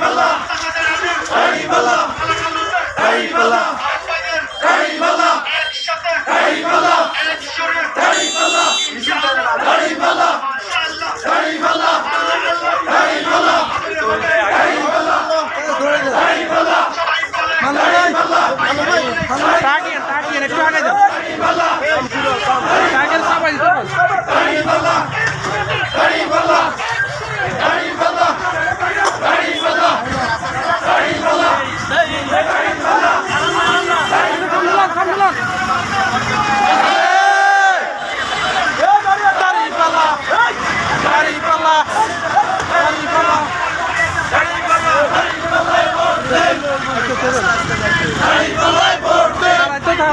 Haribala! Haribala! Haribala!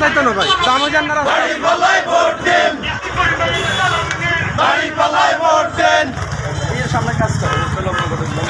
চাইতো না ভাই? দামও জান না বাড়ি পালায় ভোট বাড়ি পালায় ভোট দেন সামনে কাজ করে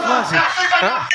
দাঁড়িয়ে